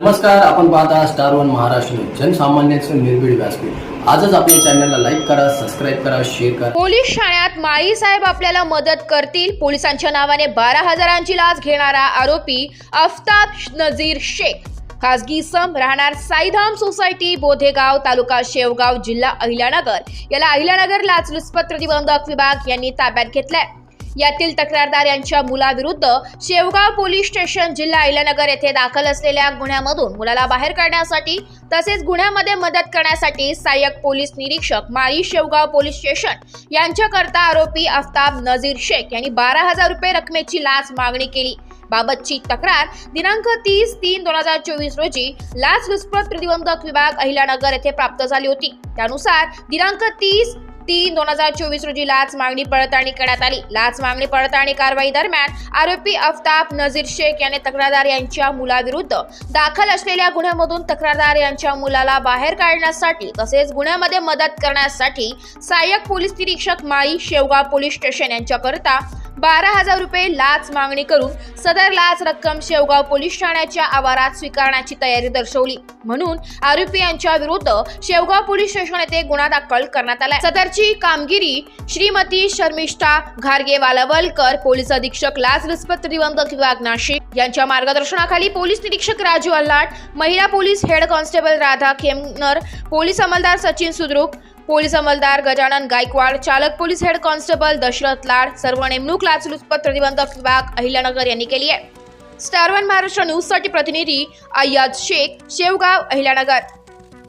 नमस्कार आपण पाहता स्टार वन महाराष्ट्र जनसामान्यांचं निर्भीड व्यासपीठ. आजच आपल्या चॅनलला लाईक करा सबस्क्राईब करा शेअर करा. पोलीस ठाण्यात माळी साहेब आपल्याला मदत करतील. पोलिसांच्या नावाने बारा हजारांची लाच घेणारा आरोपी अफ्ताब नजीर शेख. खासगी सम राहणार साईधाम सोसायटी बोधेगाव तालुका शेवगाव जिल्हा अहिल्यानगर. याला अहिल्यानगर लाचलुचपत प्रतिबंधक विभाग यांनी ताब्यात घेतलाय. यातील तक्रारदार यांच्या मुलाविरुद्ध शेवगाव पोलीस स्टेशन जिल्हा अहिल्यानगर येथे दाखल असलेल्या गुन्ह्यामधून मुलाला बाहेर काढण्यासाठी तसेच गुन्ह्यामध्ये मदत करण्यासाठी सहाय्यक पोलीस निरीक्षक माळी शेवगाव पोलीस स्टेशन यांच्याकरता आरोपी आफताब नजीर शेख यांनी बारा हजार रुपये रकमेची लाच मागणी केली. बाबतची तक्रार दिनांक तीस तीन दोन हजार चोवीस रोजी लाच लुचपत प्रतिबंधक विभाग अहिल्यानगर येथे प्राप्त झाली होती. त्यानुसार दिनांक तीस तीन दोन हजार चोवीस रोजी लाच मागणी पडताळणी करण्यात आली. लाच मागणी पडताळणी कारवाई दरम्यान आरोपी अफताब नझीर शेख याने तक्रारदार यांच्या मुलाविरुद्ध दाखल असलेल्या गुन्ह्यामधून तक्रारदार यांच्या मुलाला बाहेर काढण्यासाठी तसेच गुन्ह्यामध्ये मदत करण्यासाठी सहाय्यक पोलीस निरीक्षक माळी शेवगाव पोलीस स्टेशन यांच्याकरता बारा हजार रुपये लाच मागणी करून सदर लाच रक्कम शेवगाव पोलीस ठाण्याच्या आवारात स्वीकारण्याची तयारी दर्शवली. म्हणून आरोपी यांच्या विरुद्ध शेवगाव पोलीस स्टेशन येथे गुन्हा दाखल करण्यात आला सदरची कामगिरी श्रीमती शर्मिष्ठा घारगे वालावलकर पोलीस अधीक्षक लाचलुचपत प्रतिबंधक विभाग नाशिक यांच्या मार्गदर्शनाखाली पोलीस निरीक्षक राजू अल्लाट महिला police head constable Radha Khemnar police अंमलदार Sachin Sudruk police अंमलदार गजानन गायकवाड चालक police head constable Dashrath Lad सर्व नेमणूक लाचलुचपत प्रतिबंधक विभाग अहिल्यानगर यांनी केली आहे स्टार वन महाराष्ट्र न्यूजसाठी प्रतिनिधी अय्याज शेख शेवगाव अहिल्यानगर